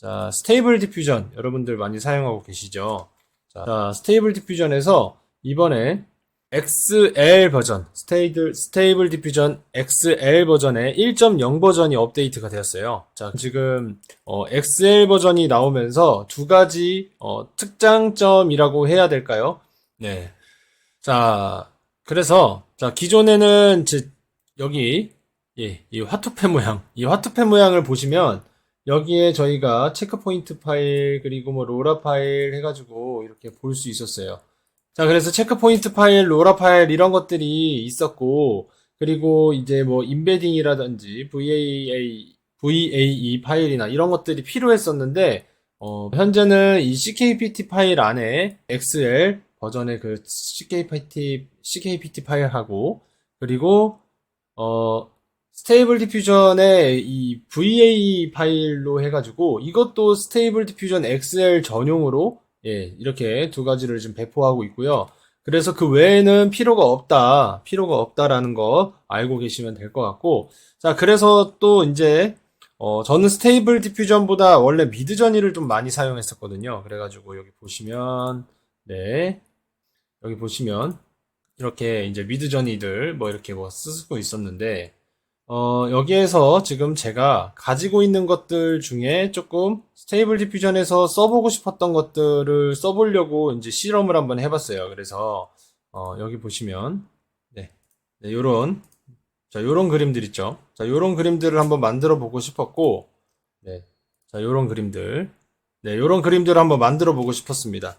자, 스테이블 디퓨전 여러분들 많이 사용하고 계시죠? 자, 자, 스테이블 디퓨전에서 이번에 XL 버전, 스테이블, 스테이블 디퓨전 XL 버전의 1.0 버전이 업데이트가 되었어요. 자, 지금 어, XL 버전이 나오면서 두 가지 어, 특장점이라고 해야 될까요? 네. 자, 그래서 자, 기존에는 제 여기 예, 이 화투패 모양, 이 화투패 모양을 보시면 여기에 저희가 체크포인트 파일 그리고 뭐 로라 파일 해가지고 이렇게 볼 수 있었어요. 자, 그래서 체크포인트 파일, 로라 파일 이런 것들이 있었고 그리고 이제 뭐 인베딩이라든지 VAA, VAE 파일이나 이런 것들이 필요했었는데 어, 현재는 이 CKPT 파일 안에 XL 버전의 그 CKPT, CKPT 파일하고 그리고 어, 스테이블 디퓨전의 이 VAE 파일로 해가지고 이것도 스테이블 디퓨전 XL 전용으로 예, 이렇게 두 가지를 지금 배포하고 있고요. 그래서 그 외에는 필요가 없다, 필요가 없다라는 거 알고 계시면 될 것 같고, 자, 그래서 또 이제, 어, 저는 스테이블 디퓨전보다 원래 미드 전이를 좀 많이 사용했었거든요. 그래가지고 여기 보시면, 네, 여기 보시면, 이렇게 이제 미드 전이들 뭐 이렇게 뭐 쓰고 있었는데, 어, 여기에서 지금 제가 가지고 있는 것들 중에 조금 스테이블 디퓨전에서 써보고 싶었던 것들을 써보려고 이제 실험을 한번 해봤어요. 그래서, 어, 여기 보시면, 네, 네, 요런, 자, 요런 그림들 있죠. 자, 요런 그림들을 한번 만들어 보고 싶었고, 네, 자, 요런 그림들, 네, 요런 그림들을 한번 만들어 보고 싶었습니다.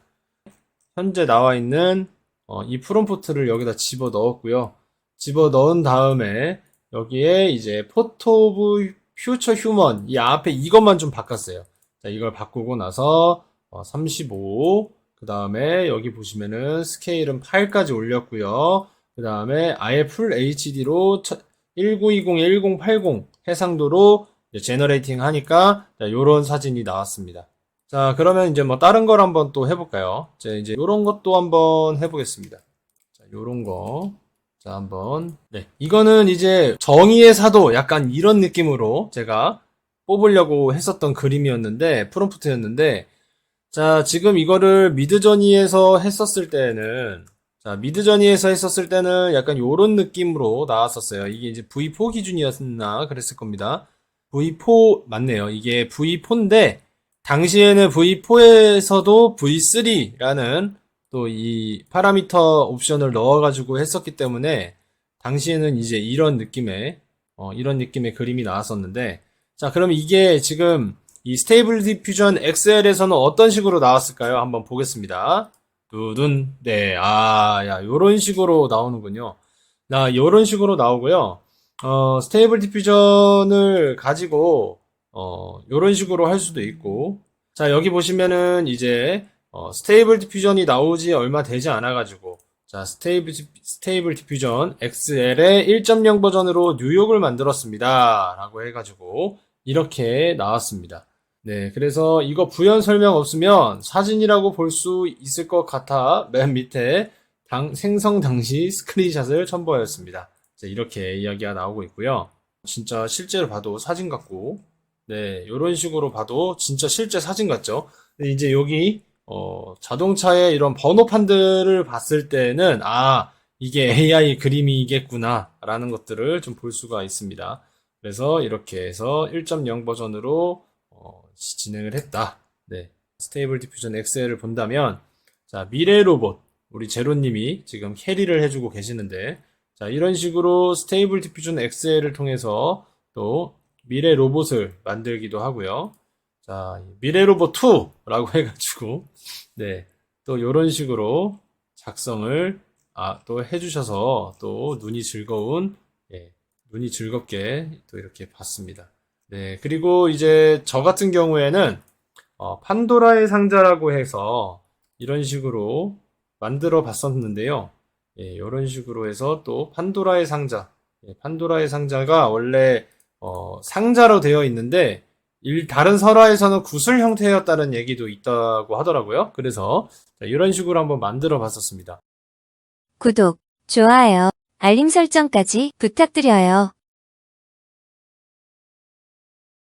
현재 나와 있는, 어, 이 프롬프트를 여기다 집어 넣었고요. 집어 넣은 다음에, 여기에 이제 포토 오브 퓨처 휴먼 이 앞에 이것만 좀 바꿨어요. 자, 이걸 바꾸고 나서 어, 35, 그 다음에 여기 보시면은 스케일은 8까지 올렸고요. 그 다음에 아예 풀 HD로 1920, 1080 해상도로 제너레이팅 하니까 이런 사진이 나왔습니다. 자, 그러면 이제 뭐 다른 걸 한번 또 해볼까요? 자, 이제 이런 것도 한번 해보겠습니다. 자, 요런 거. 자, 한번. 네. 이거는 이제 정의의 사도 약간 이런 느낌으로 제가 뽑으려고 했었던 그림이었는데, 프롬프트였는데, 자, 지금 이거를 미드저니에서 했었을 때는, 자, 미드저니에서 했었을 때는 약간 요런 느낌으로 나왔었어요. 이게 이제 V4 기준이었나 그랬을 겁니다. V4 맞네요. 이게 V4인데, 당시에는 V4에서도 V3라는 또 이 파라미터 옵션을 넣어가지고 했었기 때문에 당시에는 이제 이런 느낌의 어, 이런 느낌의 그림이 나왔었는데 자 그럼 이게 지금 이 스테이블 디퓨전 XL에서는 어떤 식으로 나왔을까요? 한번 보겠습니다. 두둔 네아야 요런 식으로 나오는군요. 나 요런 식으로 나오고요. 어, 스테이블 디퓨전을 가지고 어, 요런 식으로 할 수도 있고 자 여기 보시면은 이제 어, 스테이블 디퓨전이 나오지 얼마 되지 않아가지고, 자, 스테이블, 디- 스테이블 디퓨전 XL의 1.0 버전으로 뉴욕을 만들었습니다. 라고 해가지고, 이렇게 나왔습니다. 네, 그래서 이거 부연 설명 없으면 사진이라고 볼 수 있을 것 같아 맨 밑에 당, 생성 당시 스크린샷을 첨부하였습니다. 자, 이렇게 이야기가 나오고 있고요. 진짜 실제로 봐도 사진 같고, 네, 이런 식으로 봐도 진짜 실제 사진 같죠? 이제 여기 어, 자동차의 이런 번호판들을 봤을 때는, 아, 이게 AI 그림이겠구나, 라는 것들을 좀 볼 수가 있습니다. 그래서 이렇게 해서 1.0 버전으로, 어, 진행을 했다. 네. 스테이블 디퓨전 XL을 본다면, 자, 미래 로봇, 우리 제로님이 지금 캐리를 해주고 계시는데, 자, 이런 식으로 스테이블 디퓨전 XL을 통해서 또 미래 로봇을 만들기도 하고요. 자, 미래 로봇 2라고 해가지고, 네, 또 이런 식으로 작성을 아, 또 해주셔서 또 눈이 즐거운, 예, 눈이 즐겁게 또 이렇게 봤습니다. 네, 그리고 이제 저 같은 경우에는 어, 판도라의 상자라고 해서 이런 식으로 만들어 봤었는데요. 예, 이런 식으로 해서 또 판도라의 상자, 예, 판도라의 상자가 원래 어, 상자로 되어 있는데 일, 다른 설화에서는 구슬 형태였다는 얘기도 있다고 하더라고요. 그래서 자, 이런 식으로 한번 만들어 봤었습니다. 구독, 좋아요, 알림 설정까지 부탁드려요.